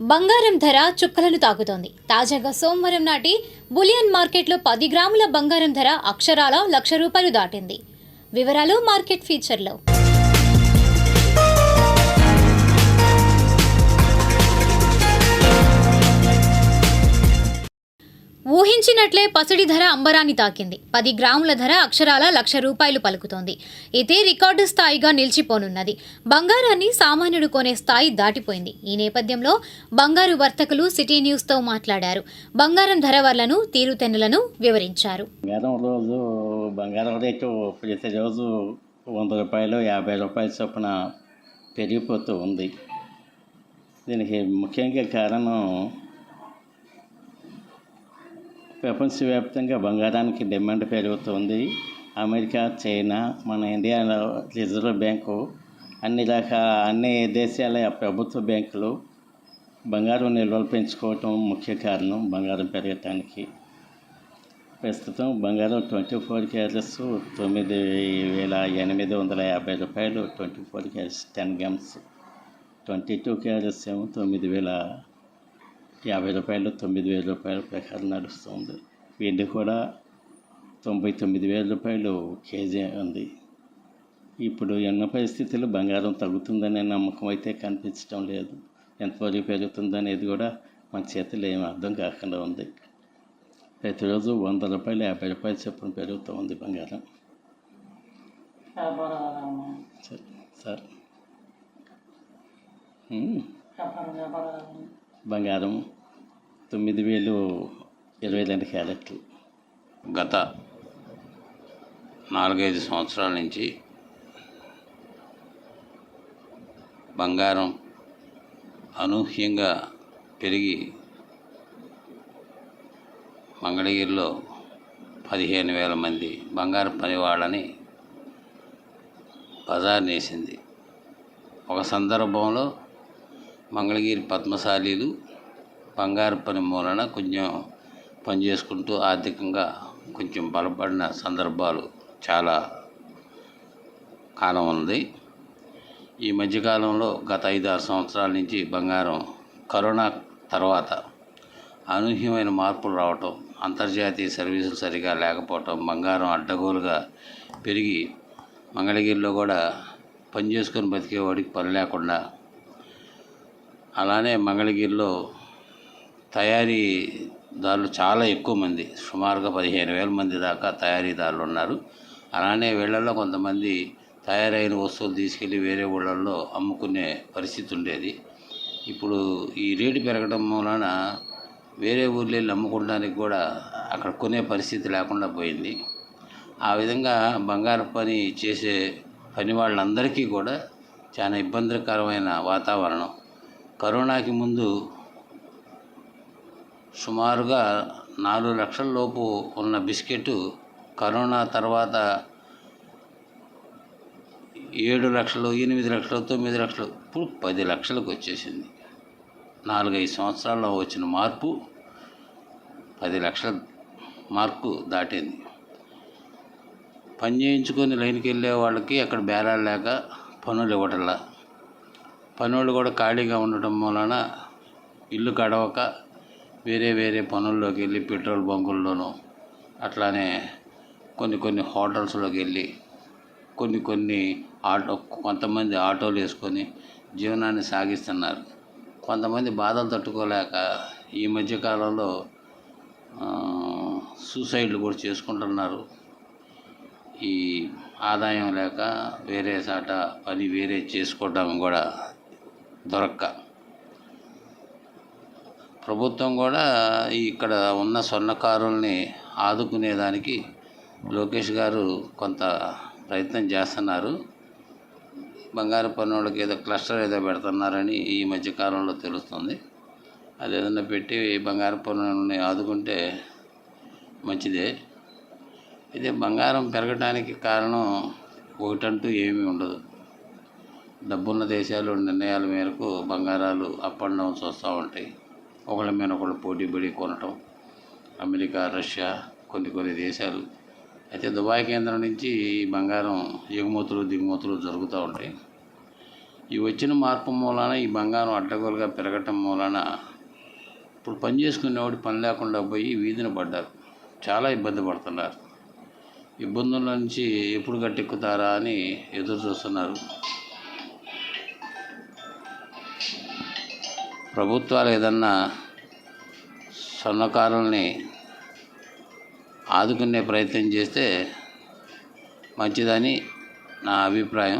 బంగారం ధర చుక్కలను తాకుతోంది. తాజాగా సోమవారం నాటి బులియన్ మార్కెట్లో పది గ్రాముల బంగారం ధర అక్షరాల లక్ష రూపాయలు దాటింది. వివరాలు మార్కెట్ ఫీచర్లో. ఊహించినట్లే పసిడి ధర అంబరాన్ని తాకింది. పది గ్రాముల ధర అక్షరాల లక్ష రూపాయలు పలుకుతోంది. ఇదే రికార్డు స్థాయిగా నిలిచిపోనున్నది. బంగారాన్ని సామాన్యుడు కొనే స్థాయి దాటిపోయింది. ఈ నేపథ్యంలో బంగారు వర్తకులు సిటీ న్యూస్తో మాట్లాడారు. బంగారం ధర వల్లను తీరుతెన్నులను వివరించారు. రోజు రోజు బంగారం రేటు ప్రతిరోజు వంద రూపాయలు యాభై రూపాయల చొప్పున పెరిగిపోతూ ఉంది. దీనికి ముఖ్యంగా కారణం ప్రపంచవ్యాప్తంగా బంగారానికి డిమాండ్ పెరుగుతుంది. అమెరికా చైనా మన ఇండియాలో రిజర్వ్ బ్యాంకు అన్ని రకాల అన్ని దేశాల ప్రభుత్వ బ్యాంకులు బంగారం నిల్వలు పెంచుకోవటం ముఖ్య కారణం బంగారం పెరగటానికి. ప్రస్తుతం బంగారం ట్వంటీ ఫోర్ క్యారెట్స్ తొమ్మిది వేల ఎనిమిది వందల యాభై రూపాయలు twenty four carats ten grams twenty two carats ఏమో తొమ్మిది వేల యాభై రూపాయలు తొమ్మిది వేల రూపాయల ప్రకారం నడుస్తుంది వెండి కూడా తొంభై తొమ్మిది వేల రూపాయలు కేజీ ఉంది. ఇప్పుడు ఉన్న పరిస్థితుల్లో బంగారం తగ్గుతుందనే నమ్మకం అయితే కనిపించడం లేదు. ఎంతవరకు పెరుగుతుందనేది కూడా మన చేతిలో ఏం అర్థం కాకుండా ఉంది. ప్రతిరోజు వంద రూపాయలు యాభై రూపాయలు చొప్పున పెరుగుతూ ఉంది బంగారం. సార్. బంగారం తొమ్మిది వేలు ఇరవై రెండు క్యారెట్లు. గత నాలుగైదు సంవత్సరాల నుంచి బంగారం అనూహ్యంగా పెరిగి మంగళగిరిలో పదిహేను వేల మంది బంగారు పని వాళ్ళని బజార్ నేసింది. ఒక సందర్భంలో మంగళగిరి పద్మశాలీలు బంగారు పని మూలన కొంచెం పని చేసుకుంటూ ఆర్థికంగా కొంచెం బలపడిన సందర్భాలు చాలా కాలం ఉంది. ఈ మధ్యకాలంలో గత ఐదు ఆరు సంవత్సరాల నుంచి బంగారం కరోనా తర్వాత అనూహ్యమైన మార్పులు రావటం అంతర్జాతీయ సర్వీసులు సరిగా లేకపోవటం బంగారం అడ్డగోలుగా పెరిగి మంగళగిరిలో కూడా పని చేసుకొని బతికేవాడికి పని లేకుండా అలానే మంగళగిరిలో తయారీదారులు చాలా ఎక్కువ మంది సుమారుగా పదిహేను వేల మంది దాకా తయారీదారులు ఉన్నారు. అలానే వీళ్ళల్లో కొంతమంది తయారైన వస్తువులు తీసుకెళ్ళి వేరే ఊళ్ళల్లో అమ్ముకునే పరిస్థితి ఉండేది. ఇప్పుడు ఈ రేటు పెరగడం మూలన వేరే ఊర్లు వెళ్ళి అమ్ముకోవడానికి కూడా అక్కడ కొనే పరిస్థితి లేకుండా పోయింది. ఆ విధంగా బంగారు పని చేసే పని వాళ్ళందరికీ కూడా చాలా ఇబ్బందికరమైన వాతావరణం. కరోనాకి ముందు సుమారుగా నాలుగు లక్షల లోపు ఉన్న బిస్కెట్ కరోనా తర్వాత ఏడు లక్షలు ఎనిమిది లక్షలు తొమ్మిది లక్షలు ఇప్పుడు పది లక్షలకు వచ్చేసింది. నాలుగైదు సంవత్సరాల్లో వచ్చిన మార్పు పది లక్షల మార్కు దాటింది. పని చేయించుకొని లైన్కి వెళ్ళే వాళ్ళకి అక్కడ బేరాలు లేక పనులు ఇవ్వటల్లా పనులు కూడా ఖాళీగా ఉండటం వలన ఇల్లు గడవక వేరే వేరే పనుల్లోకి వెళ్ళి పెట్రోల్ బంకుల్లోనూ అట్లానే కొన్ని కొన్ని హోటల్స్లోకి వెళ్ళి కొన్ని కొన్ని ఆటో కొంతమంది ఆటోలు వేసుకొని జీవనాన్ని సాగిస్తున్నారు. కొంతమంది బాధలు తట్టుకోలేక ఈ మధ్యకాలంలో సూసైడ్లు కూడా చేసుకుంటున్నారు. ఈ ఆదాయం లేక వేరే సాట పని వేరే చేసుకోవడం కూడా దొరక్క. ప్రభుత్వం కూడా ఇక్కడ ఉన్న స్వర్ణకారుల్ని ఆదుకునేదానికి లోకేష్ గారు కొంత ప్రయత్నం చేస్తున్నారు. బంగారు పన్నులకి ఏదో క్లస్టర్ ఏదో పెడుతున్నారని ఈ మధ్యకాలంలో తెలుస్తుంది. అది ఏదైనా పెట్టి బంగారు పన్నులని ఆదుకుంటే మంచిదే. ఇది బంగారం పెరగడానికి కారణం ఒకటంటూ ఏమీ ఉండదు. డబ్బున్న దేశాలు నిర్ణయాల మేరకు బంగారాలు అప్ అండ్ డౌన్స్ వస్తూ ఉంటాయి. ఒకళ్ళ మీద ఒకళ్ళు పోటీ పడి కొనటం అమెరికా రష్యా కొన్ని కొన్ని దేశాలు. అయితే దుబాయ్ కేంద్రం నుంచి ఈ బంగారం ఎగుమతులు దిగుమతులు జరుగుతూ ఉంటాయి. ఈ వచ్చిన మార్పు మూలాన ఈ బంగారం అడ్డగోలుగా పెరగటం మూలాన ఇప్పుడు పని చేసుకునేవాడు పని లేకుండా పోయి వీధిన పడ్డారు. చాలా ఇబ్బంది పడుతున్నారు. ఇబ్బందుల నుంచి ఎప్పుడు గట్టెక్కుతారా అని ఎదురు చూస్తున్నారు. ప్రభుత్వాలు ఏదన్నా సన్నకారుల్ని ఆదుకునే ప్రయత్నం చేస్తే మంచిదని నా అభిప్రాయం.